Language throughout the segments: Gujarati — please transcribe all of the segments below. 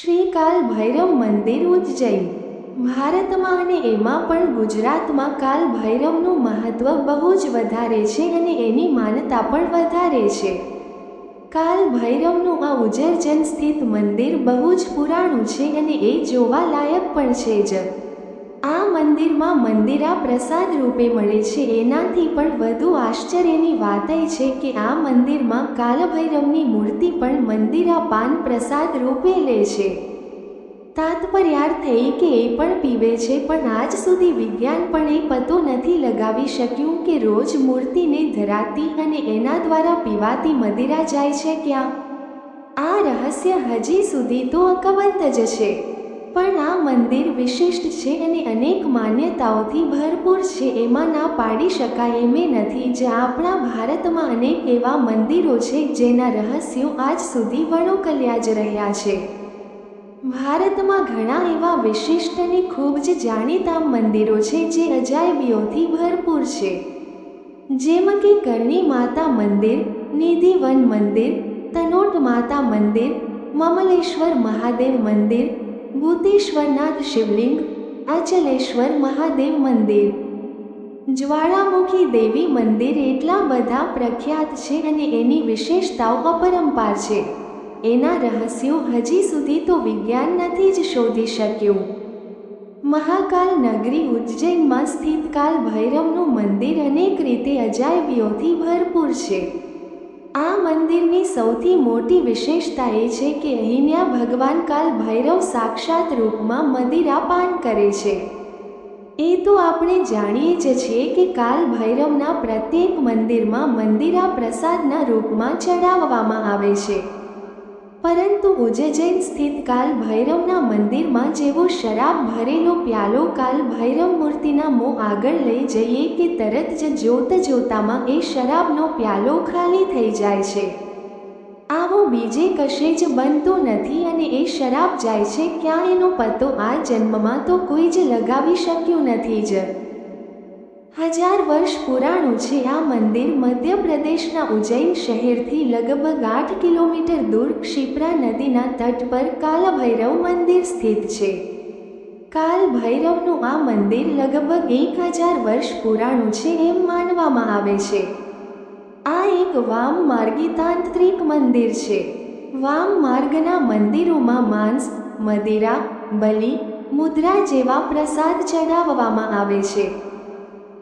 શ્રી કાલ ભૈરવ મંદિર ઉજ્જૈન. ભારતમાં અને એમાં પણ ગુજરાતમાં કાલ ભૈરવનું મહત્ત્વ બહુ જ વધારે છે અને એની માનતા પણ વધારે છે. કાલ ભૈરવનું આ ઉજ્જૈન સ્થિત મંદિર બહુ જ પુરાણું છે અને એ જોવા લાયક પણ છે જ. આ મંદિરમાં મંદિરા પ્રસાદ રૂપે મળે છે. એનાથી પણ વધુ આશ્ચર્યની વાત એ છે કે આ મંદિરમાં કાલભૈરવની મૂર્તિ પણ મંદિરા પાન પ્રસાદ રૂપે લે છે. તાત્પર્યાર્થ એ કે એ પણ પીવે છે, પણ આજ સુધી વિજ્ઞાન પણ એ પતો નથી લગાવી શક્યું કે રોજ મૂર્તિને ધરાતી અને એના દ્વારા પીવાતી મદિરા જાય છે ક્યાં? આ રહસ્ય હજી સુધી તો અકબંધ જ છે. પણ આ મંદિર વિશિષ્ટ છે અને અનેક માન્યતાઓથી ભરપૂર છે. એમાં ના પાડી શકાય એમ નથી જે આપણા ભારતમાં અનેક એવા મંદિરો છે જેના રહસ્યો આજ સુધી વણોકલ્યા જ રહ્યા છે. ભારતમાં ઘણા એવા વિશિષ્ટ અને ખૂબ જ જાણીતા મંદિરો છે જે અજાયબીઓથી ભરપૂર છે. જેમ કે કરણી માતા મંદિર, નિધિવન મંદિર, તનોટ માતા મંદિર, મમલેશ્વર મહાદેવ મંદિર ભૂતેશ્વરનાથ શિવલિંગ અચલેશ્વર મહાદેવ મંદિર. જ્વાળામુખી દેવી મંદિર એટલા બધા પ્રખ્યાત છે અને એની વિશેષતાઓ અપરંપાર છે. એના રહસ્યો હજી સુધી તો વિજ્ઞાન નથી જ શોધી શક્યું. મહાકાલ નગરી ઉજ્જૈનમાં સ્થિત કાલ ભૈરવનું મંદિર અનેક રીતે અજાયબીઓથી ભરપૂર છે. આ મંદિરની સૌથી મોટી વિશેષતા એ છે કે અહીંયા ભગવાન કાલ ભૈરવ સાક્ષાત રૂપમાં મદિરા પાન કરે છે. એ તો આપણે જાણીએ જ છીએ કે કાલ ભૈરવના પ્રત્યેક મંદિરમાં મંદિરા પ્રસાદના રૂપમાં ચડાવવામાં આવે છે. પરંતુ ઉજ્જૈન સ્થિત કાલ ભૈરવના મંદિરમાં જેવો શરાબ ભરેલો પ્યાલો કાલ ભૈરવ મૂર્તિના મોં આગળ લઈ જઈએ કે તરત જ જોત જોતામાં એ શરાબનો પ્યાલો ખાલી થઈ જાય છે. આવો બીજે કશે જ બનતો નથી અને એ શરાબ જાય છે ક્યાં એનો પતો આ જન્મમાં તો કોઈ જ લગાવી શક્યું નથી જ. હજાર વર્ષ પુરાણું છે. આ મંદિર મધ્યપ્રદેશના ઉજ્જૈન શહેરથી લગભગ આઠ કિલોમીટર દૂર ક્ષિપ્રા નદીના તટ પર કાલભૈરવ મંદિર સ્થિત છે. કાલ ભૈરવનું આ મંદિર લગભગ એક હજાર વર્ષ પુરાણું છે એમ માનવામાં આવે છે. આ એક વામ માર્ગી તાંત્રિક મંદિર છે. વામ માર્ગના મંદિરોમાં માંસ, મદિરા, બલિ, મુદ્રા જેવા પ્રસાદ ચડાવવામાં આવે છે.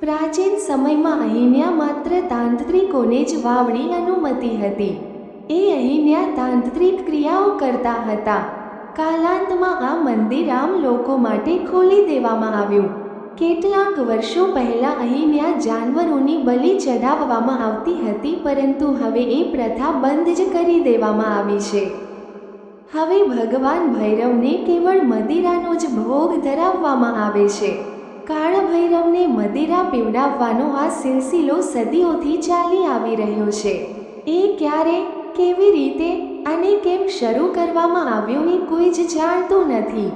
પ્રાચીન સમયમાં અહીંયા માત્ર તાંત્રિકોને જ વાવણી અનુમતિ હતી. એ અહીન્યા તાંત્રિક ક્રિયાઓ કરતા હતા. કાલાંતમાં આ મંદિર આમ લોકો માટે ખોલી દેવામાં આવ્યું. કેટલાક વર્ષો પહેલા અહીંયા જાનવરોની બલિ ચઢાવવામાં આવતી હતી, પરંતુ હવે એ પ્રથા બંધ જ કરી દેવામાં આવી છે. હવે ભગવાન ભૈરવને કેવળ મદિરાનો જ ભોગ ધરાવવામાં આવે છે. કાળ ભૈરવને મદિરા પીવડાવવાનો આ સિલસિલો સદીઓથી ચાલી આવી રહ્યો છે. એ ક્યારે, કેવી રીતે અને કેમ શરૂ કરવામાં આવ્યો એ કોઈ જ જાણતું નથી.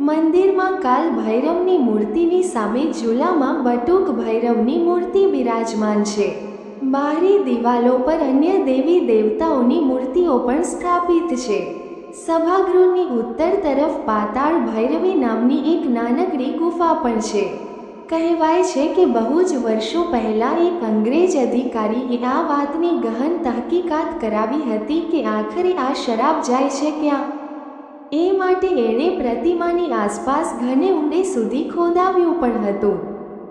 મંદિરમાં કાલ ભૈરવની મૂર્તિની સામે ઝૂલામાં બટુક ભૈરવની મૂર્તિ બિરાજમાન છે. બારી દિવાલો પર અન્ય દેવી દેવતાઓની મૂર્તિઓ પણ સ્થાપિત છે. સભાગૃહની ઉત્તર તરફ પાતાળ ભૈરવી નામની એક નાનકડી ગુફા પણ છે. કહેવાય છે કે બહુ જ વર્ષો પહેલાં એક અંગ્રેજ અધિકારીએ આ વાતની ગહન તહકીકાત કરાવી હતી કે આખરે આ શરાબ જાય છે ક્યાં? એ માટે એણે પ્રતિમાની આસપાસ ઘને ઊંડે સુધી ખોદાવ્યું પણ હતું.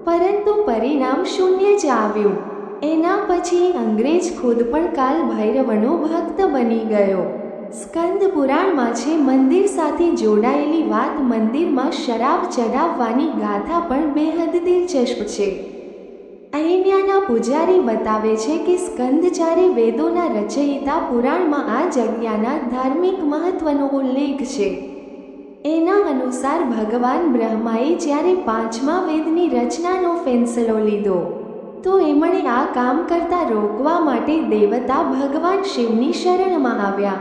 પરંતુ પરિણામ શૂન્ય જ આવ્યું. એના પછી અંગ્રેજ ખુદ પણ કાલ ભૈરવનો ભક્ત બની ગયો. સ્કંદ પુરાણમાં છે, મંદિર સાથે જોડાયેલી વાત મંદિરમાં શરાબ ચડાવવાની ગાથા પણ બેહદ દિલચસ્પ છે. અહિન્યાના પૂજારી બતાવે છે કે સ્કંદચારે વેદોના રચયિતા પુરાણમાં આ જગ્યાના ધાર્મિક મહત્વનો ઉલ્લેખ છે. એના અનુસાર ભગવાન બ્રહ્માએ જ્યારે પાંચમા વેદની રચનાનો ફેંસલો લીધો, તો એમણે આ કામ કરતા રોકવા માટે દેવતા ભગવાન શિવની શરણમાં આવ્યા.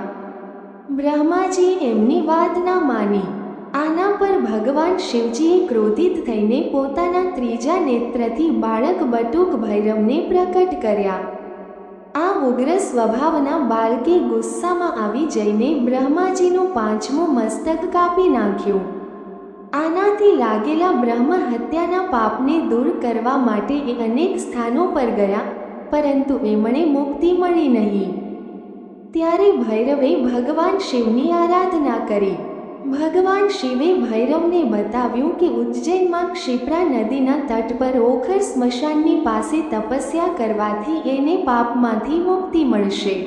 બ્રહ્માજી એમની વાત ના માની. આના પર ભગવાન શિવજીએ ક્રોધિત થઈને પોતાના ત્રીજા નેત્રથી બાળક બટુક ભૈરવને પ્રકટ કર્યા. આ ઉગ્ર સ્વભાવના બાળકે ગુસ્સામાં આવી જઈને બ્રહ્માજીનું પાંચમું મસ્તક કાપી નાખ્યું. આનાથી લાગેલા બ્રહ્મ હત્યાના પાપને દૂર કરવા માટે અનેક સ્થાનો પર ગયા, પરંતુ એમણે મુક્તિ મળી નહીં. ત્યારે ભૈરવે ભગવાન શિવની આરાધના કરી. ભગવાન શિવે ભૈરવને બતાવ્યું કે ઉજ્જૈનમાં ક્ષિપ્રા નદીના તટ પર ઓખર સ્મશાનની પાસે તપસ્યા કરવાથી એને પાપમાંથી મુક્તિ મળશે.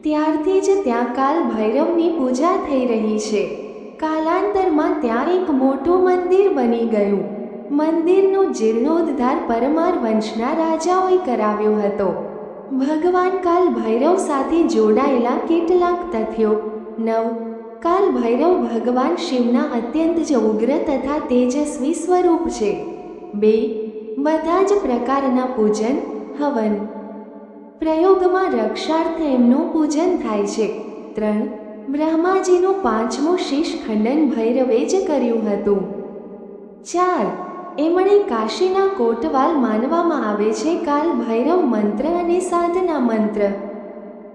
ત્યારથી જ ત્યાં કાલ ભૈરવની પૂજા થઈ રહી છે. કાલાંતરમાં ત્યાં એક મોટું મંદિર બની ગયું. મંદિરનો જીર્ણોદ્ધાર પરમાર વંશના રાજાઓએ કરાવ્યો હતો. ભગવાન કાલ ભૈરવ સાથે જોડાયેલા કેટલાક તથ્યો. નવ. કાલ ભૈરવ ભગવાન શિવના અત્યંત જ ઉગ્ર તથા તેજસ્વી સ્વરૂપ છે. બે. બધા જ પ્રકારના પૂજન, હવન. પ્રયોગમાં રક્ષાર્થ એમનું પૂજન થાય છે. ત્રણ. બ્રહ્માજીનું પાંચમું શીશ ખંડન ભૈરવે જ કર્યું હતું. ચાર. એમણે કાશીના કોટવાલ માનવામાં આવે છે કાલ ભૈરવ મંત્ર અને સાધના મંત્ર.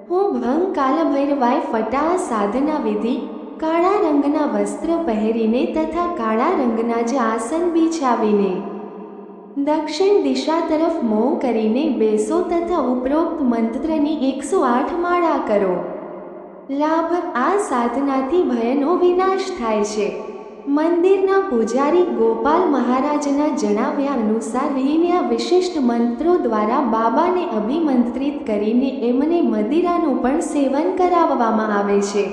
હું ભંગ કાલ ભૈરવાય ફટા સાધના વિધિ, કાળા રંગના વસ્ત્ર પહેરીને તથા કાળા રંગના જ આસન બિછાવીને. દક્ષિણ દિશા તરફ મોં કરીને બેસો તથા ઉપરોક્ત મંત્રની એકસો આઠ માળા કરો. લાભ આ સાધનાથી ભયનો વિનાશ થાય છે. મંદિરના પૂજારી ગોપાલ મહારાજના જણાવ્યા અનુસાર અહીંયા વિશિષ્ટ મંત્રો દ્વારા બાબાને અભિમંત્રિત કરીને એમને મદિરાનું પણ સેવન કરાવવામાં આવે છે.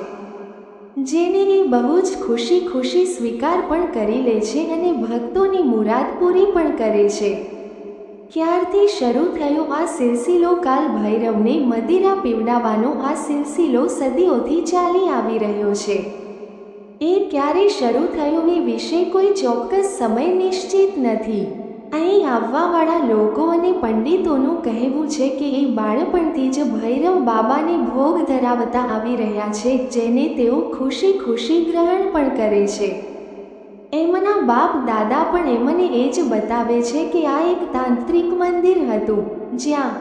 જેને એ બહુ જ ખુશી ખુશી સ્વીકાર પણ કરી લે છે અને ભક્તોની મુરાદ પૂરી પણ કરે છે. ક્યારથી શરૂ થયો આ સિલસિલો કાલ ભૈરવને મદિરા પીવડાવવાનો આ સિલસિલો સદીઓથી ચાલી આવી રહ્યો છે. એ ક્યારે શરૂ થયો એ વિશે કોઈ ચોક્કસ સમય નિશ્ચિત નથી. અહીં આવવાવાળા લોકો અને પંડિતોનું કહેવું છે કે એ બાળપણથી જ ભૈરવ બાબાને ભોગ ધરાવતા આવી રહ્યા છે, જેને તેઓ ખુશી ખુશી ગ્રહણ પણ કરે છે. એમના બાપ દાદા પણ એમને એ જ બતાવે છે કે આ એક તાંત્રિક મંદિર હતું, જ્યાં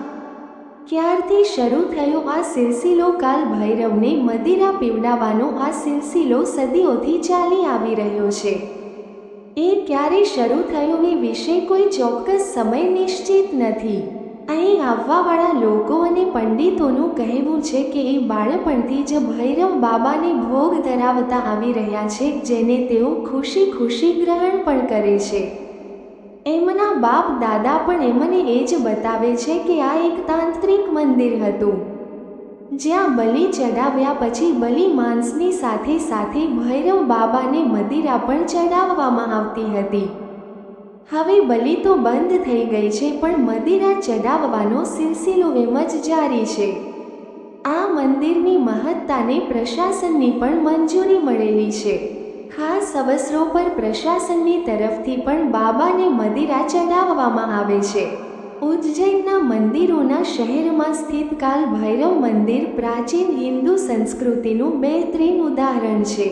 ક્યારથી શરૂ થયો આ સિલસિલો કાલ ભૈરવને મદિરા પીવડાવવાનો આ સિલસિલો સદીઓથી ચાલી આવી રહ્યો છે. એ ક્યારે શરૂ થયો એ વિશે કોઈ ચોક્કસ સમય નિશ્ચિત નથી. અહીં આવવાવાળા લોકો અને પંડિતોનું કહેવું છે કે એ બાળપણથી જ ભૈરવ બાબાને ભોગ ધરાવતા આવી રહ્યા છે, જેને તેઓ ખુશી ખુશી ગ્રહણ પણ કરે છે. એમના બાપ દાદા પણ એમને એ જ બતાવે છે કે આ એક તાંત્રિક મંદિર હતું. જ્યાં બલિ ચડાવ્યા પછી બલિ માંસની સાથે સાથે ભૈરવ બાબાને મદિરા પણ ચડાવવામાં આવતી હતી. હવે બલિ તો બંધ થઈ ગઈ છે પણ મદિરા ચડાવવાનો સિલસિલો એમ જ જારી છે. આ મંદિરની મહત્તાને પ્રશાસનની પણ મંજૂરી મળેલી છે. ખાસ અવસરો પર પ્રશાસનની તરફથી પણ બાબાને મદિરા ચડાવવામાં આવે છે. ઉજ્જૈનના મંદિરોના શહેરમાં સ્થિત કાલ ભૈરવ મંદિર પ્રાચીન હિન્દુ સંસ્કૃતિનું બહેતરીન ઉદાહરણ છે.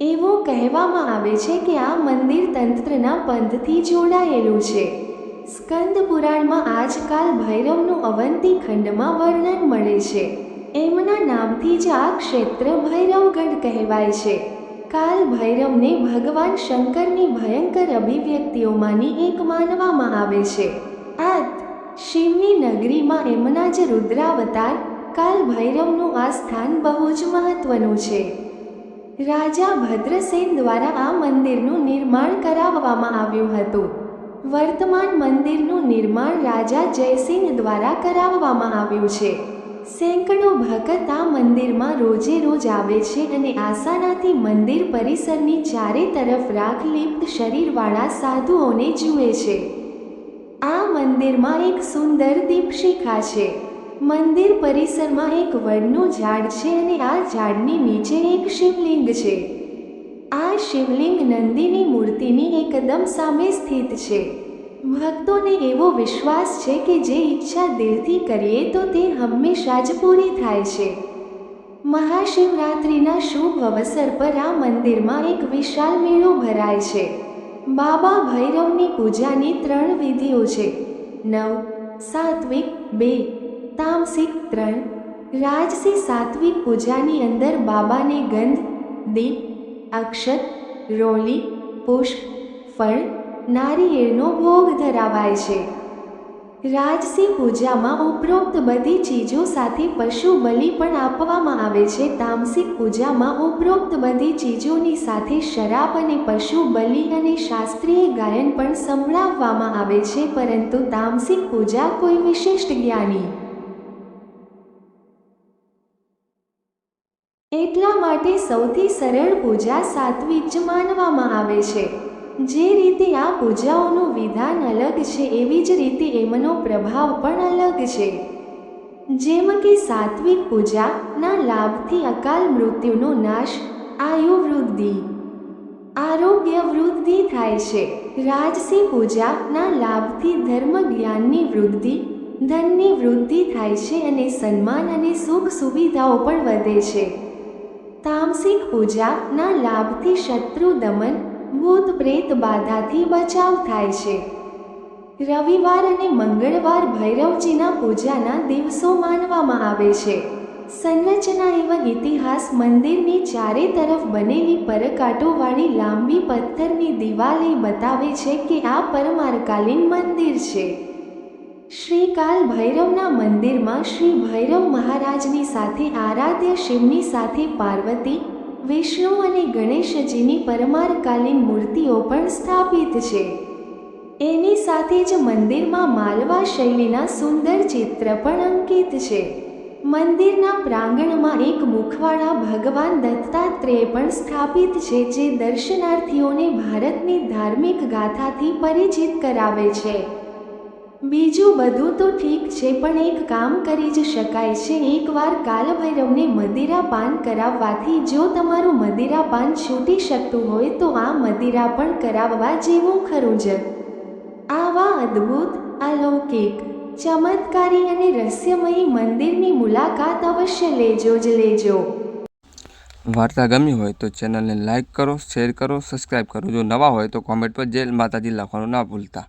એવું કહેવામાં આવે છે કે આ મંદિર તંત્રના પંથથી જોડાયેલું છે. સ્કંદ પુરાણમાં આજકાલ ભૈરવનું અવંતી ખંડમાં વર્ણન મળે છે. એમના નામથી જ આ ક્ષેત્ર ભૈરવગઢ કહેવાય છે. કાલ ભૈરવને ભગવાન શંકરની ભયંકર અભિવ્યક્તિઓમાંની એક માનવામાં આવે છે. આત શિવની નગરીમાં એમના જ રુદ્રાવતાર કાલ ભૈરવનું આ સ્થાન બહુ જ મહત્વનું છે. રાજા ભદ્રસેન દ્વારા આ મંદિરનું નિર્માણ કરાવવામાં આવ્યું હતું. વર્તમાન મંદિરનું નિર્માણ રાજા જયસિંહ દ્વારા કરાવવામાં આવ્યું છે. સેંકડો ભક્ત આ મંદિરમાં રોજે રોજ આવે છે અને આસાનાથી મંદિર પરિસરની ચારે તરફ રાખ લિપ્ત શરીરવાળા સાધુઓને જુએ છે. આ મંદિરમાં એક સુંદર દીપશિખા છે. મંદિર પરિસરમાં એક વડનું ઝાડ છે અને આ ઝાડની નીચે એક શિવલિંગ છે. આ શિવલિંગ નંદીની મૂર્તિની એકદમ સામે સ્થિત છે. ભક્તોને એવો વિશ્વાસ છે કે જે ઈચ્છા દિલથી કરીએ તો તે હંમેશા જ પૂરી થાય છે. મહાશિવરાત્રિના શુભ અવસર પર આ મંદિરમાં એક વિશાળ મેળો ભરાય છે. બાબા ભૈરવની પૂજાની ત્રણ વિધિઓ છે. નવ, સાત્વિક, બે, તામસિક, ત્રણ. રાજસી સાત્વિક પૂજાની અંદર બાબાને ગંધ, દીપ, અક્ષત, રોલી, પુષ્પ, ફળ નારિયેળનો ભોગ ધરાવાય છે. રાજસી પૂજામાં ઉપરોક્ત બધી ચીજો સાથે પશુ બલિ પણ આપવામાં આવે છે. તામસિક પૂજામાં ઉપરોક્ત બધી ચીજોની સાથે શરાબ અને પશુ બલિ અને શાસ્ત્રીય ગાયન પણ સંભળાવવામાં આવે છે, પરંતુ તામસિક પૂજા કોઈ વિશિષ્ટ જ્ઞાની. એટલા માટે સૌથી સરળ પૂજા સાત્વિક માનવામાં આવે છે. જે રીતે આ પૂજાઓનું વિધાન અલગ છે, એવી જ રીતે એમનો પ્રભાવ પણ અલગ છે. જેમ કે સાત્વિક પૂજાના લાભથી અકાલ મૃત્યુનો નાશ આયુ વૃદ્ધિ આરોગ્ય વૃદ્ધિ થાય છે. રાજસી પૂજાના લાભથી ધર્મ જ્ઞાનની વૃદ્ધિ, ધનની વૃદ્ધિ થાય છે અને સન્માન અને સુખ સુવિધાઓ પણ વધે છે. તામસિક પૂજાના લાભથી શત્રુ દમન ભૂત પ્રેત બાધાથી બચાવ થાય છે. રવિવાર અને મંગળવાર ભૈરવજીના પૂજાના દિવસો માનવામાં આવે છે. સંરચના એવં ઇતિહાસ મંદિરની ચારે તરફ બનેલી પરકાટોવાળી લાંબી પથ્થરની દિવાલ બતાવે છે કે આ પરમારકાલીન મંદિર છે. શ્રી કાલ ભૈરવના મંદિરમાં શ્રી ભૈરવ મહારાજની સાથે આરાધ્ય શિવની સાથે પાર્વતી વિષ્ણુ અને ગણેશજીની પરમારકાલીન મૂર્તિઓ પણ સ્થાપિત છે. એની સાથે જ મંદિરમાં માલવા શૈલીના સુંદર ચિત્ર પણ અંકિત છે. મંદિરના પ્રાંગણમાં એક મુખવાળા ભગવાન દત્તાત્રેય પણ સ્થાપિત છે જે દર્શનાર્થીઓને ભારતની ધાર્મિક ગાથાથી પરિચિત કરાવે છે. બીજું બધું તો ઠીક છે, પણ એક કામ કરી જ શકાય છે. એકવાર કાલભૈરવને મદિરા પાન કરાવવાથી જો તમારું મદિરા પાન છૂટી શકતું હોય, તો આ મદિરા પણ કરાવવા જેવું ખરું જ આવા અદ્ભુત, અલૌકિક, ચમત્કારી અને રહસ્યમયી મંદિરની મુલાકાત અવશ્ય લેજો જ લેજો. વાર્તા ગમી હોય તો ચેનલને લાઇક કરો, શેર કરો સબસ્ક્રાઈબ કરો. જો નવા હોય તો કોમેન્ટ પર જય માતાજી લખવાનું ના ભૂલતા.